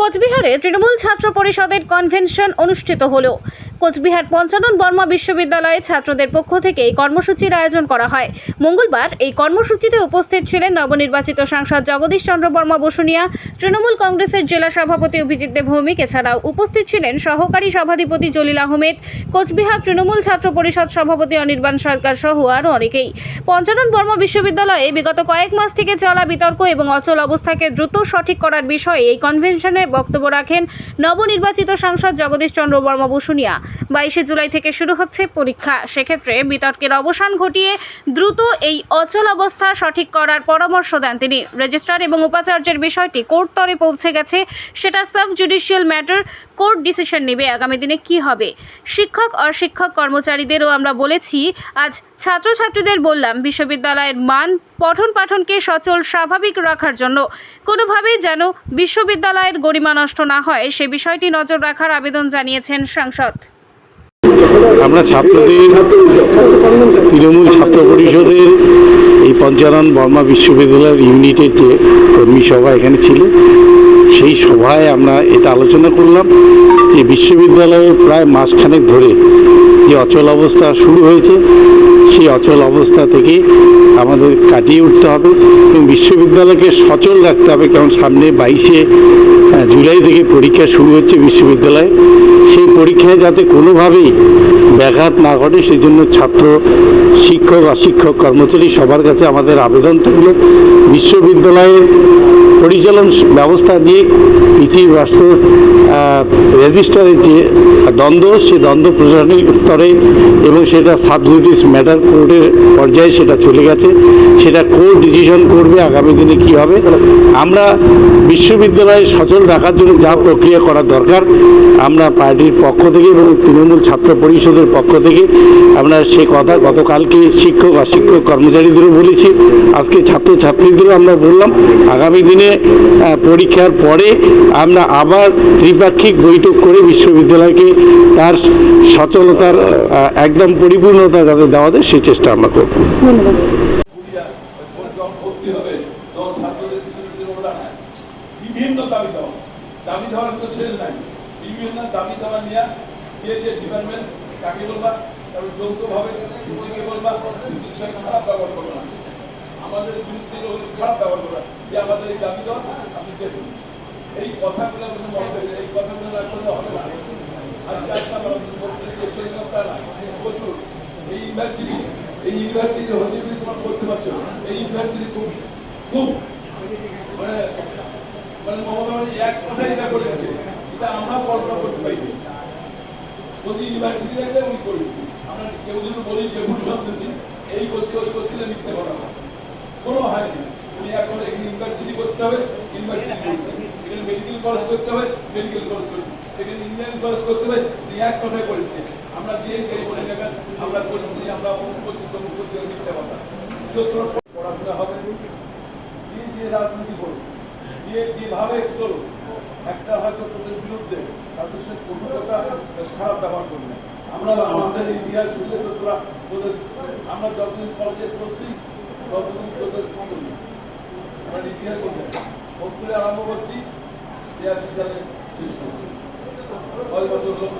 কোচবিহারে তৃণমূল ছাত্র পরিষদের কনভেনশন অনুষ্ঠিত হলো। কোচবিহার পঞ্চানন বর্মা বিশ্ববিদ্যালয়ে ছাত্রদের পক্ষ থেকে এই কর্মসূচির আয়োজন করা হয়। মঙ্গলবার এই কর্মসূচিতে উপস্থিত ছিলেন নবনির্বাচিত সাংসদ জগদীশ চন্দ্র বর্মা বসুনিয়া, তৃণমূল কংগ্রেসের জেলা সভাপতি অভিজিৎ দেব ভৌমিক, এছাড়াও উপস্থিত ছিলেন সহকারী সভাধিপতি জলিল আহমেদ, কোচবিহার তৃণমূল ছাত্র পরিষদ সভাপতি অনির্বাণ সরকার সহ আরও অনেকেই। পঞ্চানন বর্মা বিশ্ববিদ্যালয়ে বিগত কয়েক মাস থেকে চলা বিতর্ক এবং অচল অবস্থাকে দ্রুত সঠিক করার বিষয়ে এই কনভেনশনে বক্তব্য রাখেন নবনির্বাচিত সাংসদ জগদীশ চন্দ্র বর্মা বসুনিয়া। বাইশে জুলাই থেকে শুরু হচ্ছে পরীক্ষা। সেক্ষেত্রে বিতর্কের অবসান ঘটিয়ে দ্রুত এই অচল অবস্থা সঠিক করার পরামর্শ দেন তিনি। রেজিস্ট্রার এবং উপাচার্যের বিষয়টি কোর্ট তরে পৌঁছে গেছে, সেটা sub judicial matter, court decision নেবে আগামী দিনে কি হবে। শিক্ষক, অশিক্ষক, কর্মচারীদেরও আমরা বলেছি, আজ ছাত্রছাত্রীদের বললাম, বিশ্ববিদ্যালয়ের মান পঠন পাঠনকে সচল, স্বাভাবিক রাখার জন্য। কোনোভাবেই যেন বিশ্ববিদ্যালয়ের গরিমা নষ্ট না হয়, সে বিষয়টি নজর রাখার আবেদন জানিয়েছেন সাংসদ। আমরা ছাত্রদের, তৃণমূল ছাত্র পরিষদের, এই পঞ্চানন বর্মা বিশ্ববিদ্যালয়ের ইউনিটের যে কর্মী সভা এখানে ছিল। সেই সভায় আমরা এটা আলোচনা করলাম যে বিশ্ববিদ্যালয়ে প্রায় মাসখানেক ধরে যে অচল অবস্থা শুরু হয়েছে, সেই অচল অবস্থা থেকে আমাদের কাটিয়ে উঠতে হবে এবং বিশ্ববিদ্যালয়কে সচল রাখতে হবে, কারণ সামনে বাইশে জুলাই থেকে পরীক্ষা শুরু হচ্ছে বিশ্ববিদ্যালয়ে। সেই পরীক্ষায় যাতে কোনোভাবেই ব্যাঘাত না ঘটে, সেজন্য ছাত্র শিক্ষক, অশিক্ষক, কর্মচারী সবার কাছে আমাদের আবেদন থাকল বিশ্ববিদ্যালয়ের পরিচালন ব্যবস্থা নিয়ে পৃথিবী রাষ্ট্র রেজিস্টারের যে দ্বন্দ্ব সেই দ্বন্দ্ব প্রশাসনিক স্তরে এবং সেটা সাবজুডিস ম্যাটার কোর্টের পর্যায়ে সেটা চলে গেছে। সেটা কোর্ট ডিসিশন করবে আগামী দিনে কি হবে। আমরা বিশ্ববিদ্যালয় সচল রাখার জন্য যা প্রক্রিয়া করা দরকার, আমরা পার্টির পক্ষ থেকে এবং তৃণমূল ছাত্র পরিষদের পক্ষ থেকে আমরা সে কথা গতকালকে শিক্ষক, অশিক্ষক, কর্মচারীদেরও বলেছি। আজকে ছাত্র ছাত্রীদেরও আমরা বললাম, আগামী দিনে পরীক্ষার পরে আমরা আবার ত্রিপাক্ষিক বৈঠক করে বিশ্ববিদ্যালয়কে তার সচলতার একদম পরিপূর্ণতা যাতে দেওয়া যায়, সেই চেষ্টা আমরা করব। আমাদের বিরুদ্ধে খারাপ ব্যবহার করা যে আমাদের এই দাবি দেওয়া আপনি দেখুন এই কথাগুলো আমাদের মনে হয়েছে এই কথাগুলো না করলে হবে না। আজকে আসলাম না প্রচুর। এই ইউনিভার্সিটি এই ইউনিভার্সিটি হচ্ছে যদি তোমার করতে পারছ এই ইউনিভার্সিটি খুব খুব মানে মানে মমতা এক কথায় এটা করে গেছে এটা আমরা কল্পনা করতে পারিনি প্রতি ইউনিভার্সিটি একটা উনি করে দিচ্ছি আমরা কেউ যদি বলি যে ভুল সন্দেশী এই করছে, ওই করছিলে মিথ্যে কথা না। কোনো হয়নি উনি এক কথা এখানে ইউনিভার্সিটি করতে হবে ইউনিভার্সিটি করছে। এখানে মেডিকেল কলেজ করতে হবে মেডিকেল কলেজ করছে এখানে ইঞ্জিনিয়ারিং কলেজ করতে হবে এক কথায় করেছে আমরা যে আমরা করছি আমরা করছি ওই কথা। পড়াশোনা হবে, যে যে রাজনীতি করুক, যে যেভাবে চলুক, একটা হয়তো তোদের বিরুদ্ধে তাদের সাথে কোনো কথা খারাপ ব্যবহার করবে আমরা আমাদের ইতিহাস শুনলে তো তোরা তোদের, আমরা যতদিন কলেজে পড়ছি, ততদিন তোদের কি করবি আমরা ইতিহাস করতে সত্তরে আরম্ভ করছি শেষ কয় বছর হল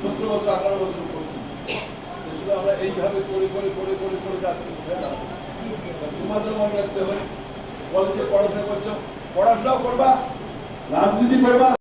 সতেরো বছর, আঠারো বছর করছি। আমরা এইভাবে করে করে করে করে করে কাজ তোমাদের মনে রাখতে হবে কলেজে পড়াশোনা করছ, পড়াশোনাও করবা, রাজনীতি করবা।